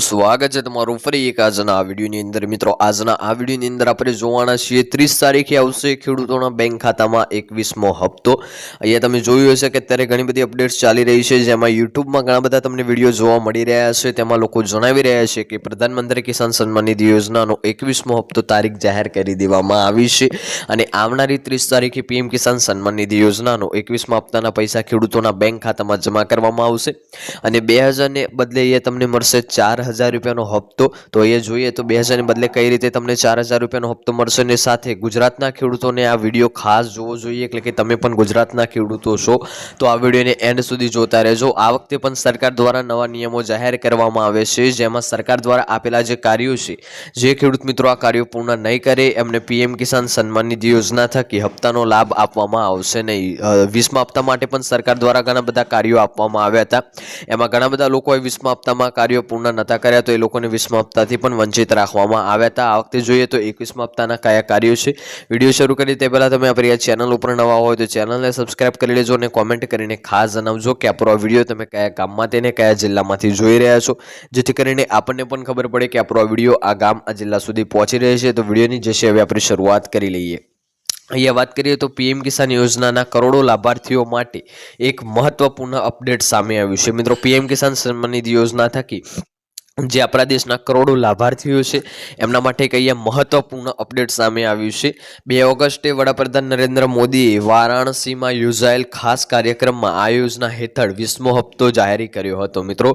સ્વાગત છે તમારું ફરી એક આજના આ વિડીયોની અંદર. મિત્રો, આજના આ વિડીયોની અંદર આપણે જોવાના છીએ ત્રીસ તારીખે આવશે ખેડૂતોના બેંક ખાતામાં એકવીસમો હપ્તો. અહીંયા તમે જોયું હશે કે અત્યારે ઘણી બધી અપડેટ્સ ચાલી રહી છે, જેમાં યુટ્યુબમાં ઘણા બધા તમને વીડિયો જોવા મળી રહ્યા છે. તેમાં લોકો જણાવી રહ્યા છે કે પ્રધાનમંત્રી કિસાન સન્માન નિધિ યોજનાનો એકવીસમો હપ્તો તારીખ જાહેર કરી દેવામાં આવી છે. અને આવનારી ત્રીસ તારીખે પીએમ કિસાન સન્માન નિધિ યોજનાનો એકવીસમા હપ્તાના પૈસા ખેડૂતોના બેંક ખાતામાં જમા કરવામાં આવશે. અને બે હજારને બદલે અહીંયા તમને મળશે ચાર હજાર રૂપિયાનો હપ્તો. તો અહીંયા જોઈએ તો બે હજારને બદલે કઈ રીતે તમને ચાર હજાર રૂપિયાનો હપ્તો મળશે ને સાથે ગુજરાતના ખેડૂતોને આ વીડિયો ખાસ જોવો જોઈએ. એટલે કે તમે પણ ગુજરાતના ખેડૂતો છો. તો આ વિડીયોને એન્ડ સુધી જોતા રહેજો. આ વખતે પણ સરકાર દ્વારા નવા નિયમો જાહેર કરવામાં આવે છે, જેમાં સરકાર દ્વારા આપેલા જે કાર્યો છે, જે ખેડૂત મિત્રો આ કાર્યો પૂર્ણ નહીં કરે, એમને પીએમ કિસાન સન્માન નિધિ યોજના થકી હપ્તાનો લાભ આપવામાં આવશે નહીં. વીસમા હપ્તા માટે પણ સરકાર દ્વારા ઘણા બધા કાર્યો આપવામાં આવ્યા હતા. એમાં ઘણા બધા લોકોએ વીસમા હપ્તામાં કાર્યો પૂર્ણ નહોતા કર્યા તો એ લોકોને વીસમા હપ્તાથી પણ વંચિત રાખવામાં આવ્યા હતા. આ વખતે જોઈએ તો એકવીસમા હપ્તાના કયા કાર્યો છે. વીડિયો શરૂ કરી તે પહેલાં તમે આપણી આ ચેનલ ઉપર નવા હોય તો ચેનલને સબસ્ક્રાઇબ કરી લેજો અને કોમેન્ટ કરીને ખાસ જણાવજો કે આપણો આ વીડિયો તમે કયા ગામમાં તેને કયા જિલ્લામાંથી જોઈ રહ્યા છો. જેથી કરીને આપણને પણ ખબર પડે કે આપણો આ વીડિયો આ ગામ, આ જિલ્લા સુધી પહોંચી રહ્યો છે. તો વિડીયોની જે છે હવે આપણે શરૂઆત કરી લઈએ. અહીંયા વાત કરીએ તો પીએમ કિસાન યોજનાના કરોડો લાભાર્થીઓ માટે એક મહત્વપૂર્ણ અપડેટ સામે આવ્યું છે. મિત્રો, પીએમ કિસાન સન્માન યોજના થકી જે આપણા દેશના કરોડો લાભાર્થીઓ છે, એમના માટે એક અહીંયા મહત્વપૂર્ણ અપડેટ સામે આવ્યું છે. બે ઓગસ્ટે વડાપ્રધાન નરેન્દ્ર મોદીએ વારાણસીમાં યોજાયેલ ખાસ કાર્યક્રમમાં આ યોજના હેઠળ વીસમો હપ્તો જાહેર કર્યો હતો. મિત્રો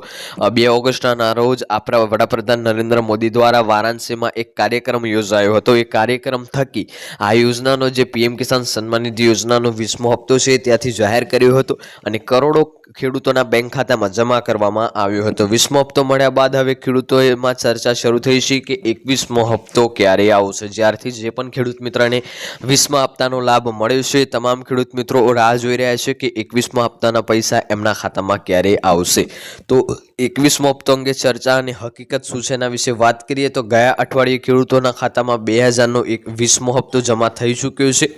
બે ઓગસ્ટના રોજ આપણા વડાપ્રધાન નરેન્દ્ર મોદી દ્વારા વારાણસીમાં એક કાર્યક્રમ યોજાયો હતો. એ કાર્યક્રમ થકી આ યોજનાનો જે પીએમ કિસાન સન્માન નિધિ યોજનાનો વીસમો હપ્તો છે ત્યાંથી જાહેર કર્યો હતો અને કરોડો ખેડૂતોના બેંક ખાતામાં જમા કરવામાં આવ્યો હતો. વીસમો હપ્તો મળ્યા બાદ હવે ખેડૂતોમાં ચર્ચા શરૂ થઈ છે કે એકવીસમો હપ્તો ક્યારે આવશે? જ્યારથી જે પણ ખેડૂત મિત્રને વીસમા હપ્તાનો લાભ મળ્યો છે, તમામ ખેડૂત મિત્રો રાહ જોઈ રહ્યા છે કે એકવીસમા હપ્તાના પૈસા એમના ખાતામાં ક્યારે આવશે? તો એકવીસમો હપ્તો અંગે ચર્ચા અને હકીકત શું છે એના વિશે વાત કરીએ તો ગયા અઠવાડિયે ખેડૂતોના ખાતામાં બે હજારનો એક વીસમો હપ્તો જમા થઈ ચૂક્યો છે.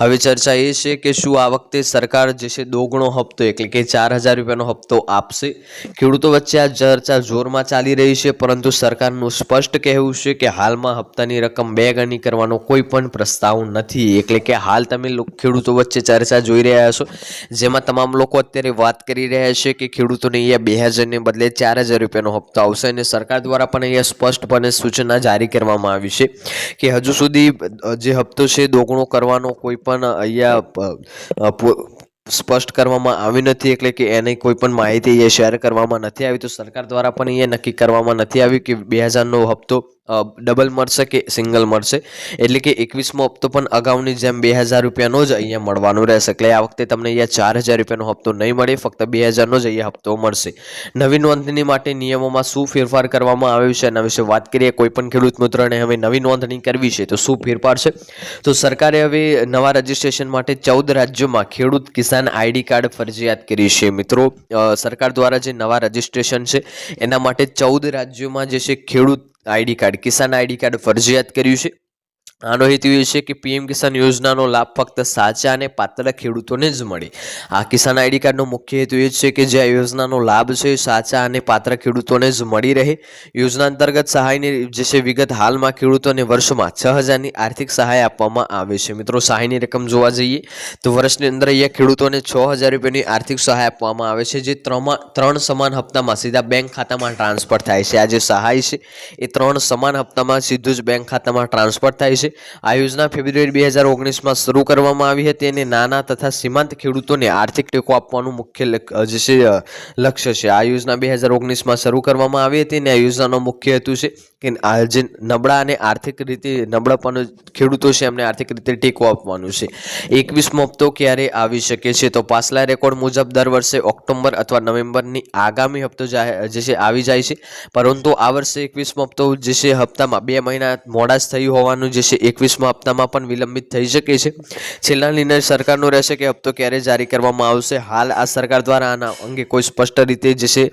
હવે ચર્ચા એ છે કે શું આ વખતે સરકાર જે છે દોગણો હપ્તો એટલે કે ચાર હજાર રૂપિયાનો હપ્તો આપશે? ખેડૂતો વચ્ચે આ ચર્ચા જોરમાં ચાલી રહી છે, પરંતુ સરકારનું સ્પષ્ટ કહેવું છે કે હાલમાં હપ્તાની રકમ બે ગણી કરવાનો કોઈ પણ પ્રસ્તાવ નથી. એટલે કે હાલ તમે ખેડૂતો વચ્ચે ચર્ચા જોઈ રહ્યા છો, જેમાં તમામ લોકો અત્યારે વાત કરી રહ્યા છે કે ખેડૂતોને અહીંયા બે હજારને બદલે ચાર હજાર રૂપિયાનો હપ્તો આવશે અને સરકાર દ્વારા પણ અહીંયા સ્પષ્ટપણે સૂચના જારી કરવામાં આવી છે કે હજુ સુધી જે હપ્તો છે દોગણો કરવાનો કોઈ પણ અહીંયા સ્પષ્ટ કરવામાં આવી નથી એટલે કે એની કોઈ પણ માહિતી અહીંયા શેર કરવામાં નથી આવી. તો સરકાર દ્વારા પણ અહીંયા નક્કી કરવામાં નથી આવ્યું કે બે હજારનો હપ્તો ડબલ મળશે કે સિંગલ મળશે? એટલે કે એકવીસમો હપ્તો પણ અગાઉની જેમ બે હજાર રૂપિયાનો જ અહીંયા મળવાનો રહેશે. એટલે આ વખતે તમને અહીંયા ચાર હજાર રૂપિયાનો હપ્તો નહીં મળે, ફક્ત બે હજારનો જ અહીંયા હપ્તો મળશે. નવી નોંધણી માટે નિયમોમાં શું ફેરફાર કરવામાં આવ્યું છે એના વિશે વાત કરીએ. કોઈ પણ ખેડૂત મિત્રોને હવે નવી નોંધણી કરવી છે તો શું ફેરફાર છે? તો સરકારે હવે નવા રજીસ્ટ્રેશન માટે ચૌદ રાજ્યોમાં ખેડૂત કિસાન આઈડી કાર્ડ ફરજિયાત કરી છે. મિત્રો સરકાર દ્વારા જે નવા રજિસ્ટ્રેશન છે, એના માટે ચૌદ રાજ્યોમાં જે છે ખેડૂત આઈડી કાર્ડ કિસાન આઈડી કાર્ડ ફરજિયાત કર્યું છે. આનો હેતુ એ છે કે પીએમ કિસાન યોજનાનો લાભ ફક્ત સાચા અને પાત્ર ખેડૂતોને જ મળે. આ કિસાન આઈડી કાર્ડનો મુખ્ય હેતુ એ છે કે જે આ યોજનાનો લાભ છે સાચા અને પાત્ર ખેડૂતોને જ મળી રહે. યોજના અંતર્ગત સહાયની જે છે વિગત હાલમાં ખેડૂતોને વર્ષમાં છ હજારની આર્થિક સહાય આપવામાં આવે છે. મિત્રો, સહાયની રકમ જોવા જઈએ તો વર્ષની અંદર અહીંયા ખેડૂતોને છ હજાર રૂપિયાની આર્થિક સહાય આપવામાં આવે છે, જે ત્રણમાં ત્રણ સમાન હપ્તામાં સીધા બેંક ખાતામાં ટ્રાન્સફર થાય છે. આ જે સહાય છે એ ત્રણ સમાન હપ્તામાં સીધું જ બેંક ખાતામાં ટ્રાન્સફર થાય છે. આ યોજના ફેબ્રુઆરી બે હજાર ઓગણીસમાં શરૂ કરવામાં આવી હતી અને નાના તથા સીમાંત ખેડૂતોને આર્થિક ટેકો આપવાનું મુખ્ય જે છે લક્ષ્ય છે. આ યોજના બે હજાર ઓગણીસમાં શરૂ કરવામાં આવી હતી અને આ યોજનાનો મુખ્ય હેતુ છે કે જે નબળા અને આર્થિક રીતે નબળા પણ ખેડૂતો છે એમને આર્થિક રીતે ટેકો આપવાનું છે. એકવીસમો હપ્તો ક્યારે આવી શકે છે? તો પાછલા રેકોર્ડ મુજબ દર વર્ષે ઓક્ટોબર અથવા નવેમ્બરની આગામી હપ્તો જે છે, આવી જાય છે. પરંતુ આ વર્ષે એકવીસમો હપ્તો જે છે, હપ્તામાં બે મહિના મોડા જ થયું હોવાનું જે છે એકવીસમા હપ્તામાં પણ વિલંબિત થઈ શકે છે. છેલ્લા નિર્ણય સરકારનો રહેશે કે હપ્તો ક્યારે જારી કરવામાં આવશે? હાલ આ સરકાર દ્વારા આના અંગે કોઈ સ્પષ્ટ રીતે જે છે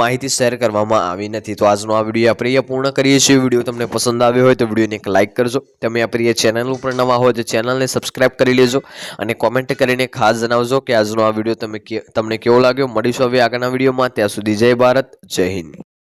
માહિતી શેર કરવામાં આવી નથી. તો આજનો આ વીડિયો આપણે અહીંયા પૂર્ણ કરીએ છીએ. વીડિયો તમને પસંદ આવ્યો હોય તો વિડીયોને એક લાઇક કરજો. તમે આપણી ચેનલ ઉપર નવા હોય તો ચેનલને સબસ્ક્રાઇબ કરી લેજો અને કોમેન્ટ કરીને ખાસ જણાવજો કે આજનો આ વીડિયો તમે તમને કેવો લાગ્યો? મળીશું હવે આગળના વિડીયોમાં. ત્યાં સુધી જય ભારત, જય હિન્દ.